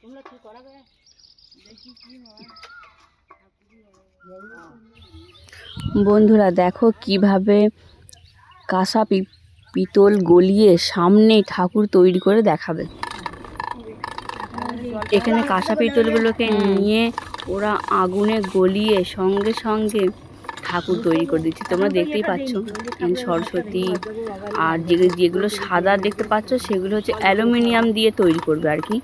তোমরা কি করাবে দেখি কি হয় বন্ধুরা দেখো কীভাবে কাঁসা পিতল গলিয়ে সামনে ঠাকুর তৈরি করে দেখাবে। এখানে কাঁসা পিতলগুলোকে নিয়ে ওরা আগুনে গলিয়ে সঙ্গে সঙ্গে ঠাকুর তৈরি করে দিচ্ছে। তোমরা দেখতেই পাচ্ছ সরস্বতী আর যে যেগুলো সাদা দেখতে পাচ্ছ, সেগুলো হচ্ছে অ্যালুমিনিয়াম দিয়ে তৈরি করবে আর কি।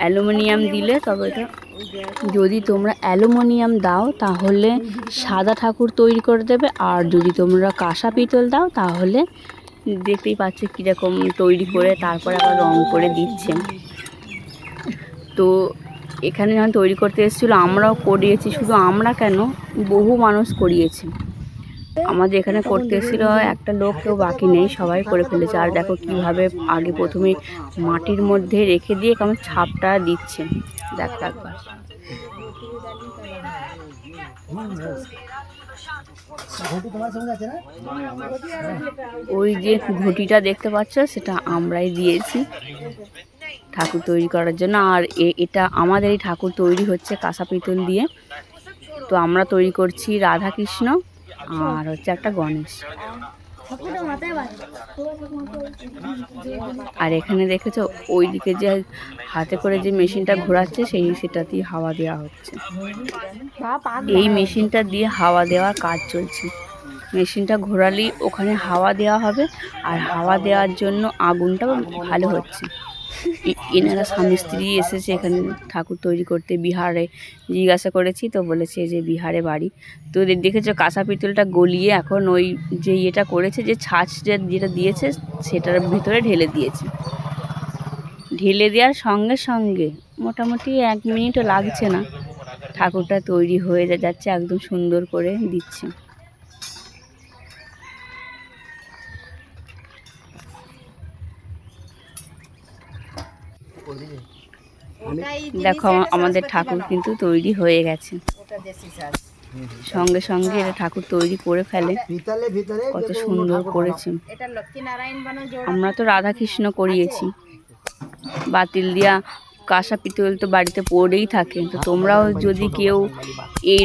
অ্যালুমিনিয়াম দিলে তবে এটা, যদি তোমরা অ্যালুমিনিয়াম দাও, তাহলে সাদা ঠাকুর তৈরি করে দেবে। আর যদি তোমরা কাঁসা পিতল দাও, তাহলে দেখতেই পাচ্ছ কীরকম তৈরি করে, তারপরে আবার রং করে দিচ্ছে। তো এখানে যখন তৈরি করতে এসেছিল, আমরাও করিয়েছি। শুধু আমরা কেন? বহু মানুষ করিয়েছে। আমাদের এখানে করতে এসেছিল একটা লোক, কেউ বাকি নেই, সবাই করে ফেলেছে। আর দেখো কীভাবে আগে প্রথমে মাটির মধ্যে রেখে দিয়ে কেমন ছাপটা দিচ্ছে। দেখো একবার। ওই যে ঘটিটা দেখতে পাচ্ছ, সেটা আমরাই দিয়েছি। ঠাকুর তৈরি করার জন্য। আর এটা আমাদের এই ঠাকুর তৈরি হচ্ছে কাঁসা পিতল দিয়ে। তো আমরা তৈরি করছি রাধা কৃষ্ণ আর হচ্ছে একটা গণেশ। আর এখানে দেখেছ, ওইদিকে যে হাতে করে যে মেশিনটা ঘোরাচ্ছে, সেই সেটাতেই হাওয়া দেওয়া হচ্ছে। এই মেশিনটা দিয়ে হাওয়া দেওয়ার কাজ চলছে। মেশিনটা ঘোরালেই ওখানে হাওয়া দেওয়া হবে, আর হাওয়া দেওয়ার জন্য আগুনটা ভালো হচ্ছে। এনারা স্বামী স্ত্রী এসেছে এখানে ঠাকুর তৈরি করতে বিহারে জিজ্ঞাসা করেছি, তো বলেছে যে বিহারে বাড়ি। তো দেখেছ কাঁসা পিতলটা গলিয়ে এখন ওই যে ইয়েটা করেছে, যে ছাঁচ যেটা দিয়েছে সেটার ভিতরে ঢেলে দিয়েছে। ঢেলে দেওয়ার সঙ্গে সঙ্গে মোটামুটি এক মিনিটও লাগছে না। ঠাকুরটা তৈরি হয়ে যাচ্ছে একদম সুন্দর করে দিচ্ছে। দেখো আমাদের ঠাকুর কিন্তু তৈরি হয়ে গেছে। সঙ্গে সঙ্গে এটা ঠাকুর তৈরি করে ফেলে। কত সুন্দর করেছে। আমরা তো রাধা কৃষ্ণ করিয়েছি। বাতিল দিয়া কাঁসা পিতল তো বাড়িতে পড়েই থাকে। তো তোমরাও যদি কেউ এই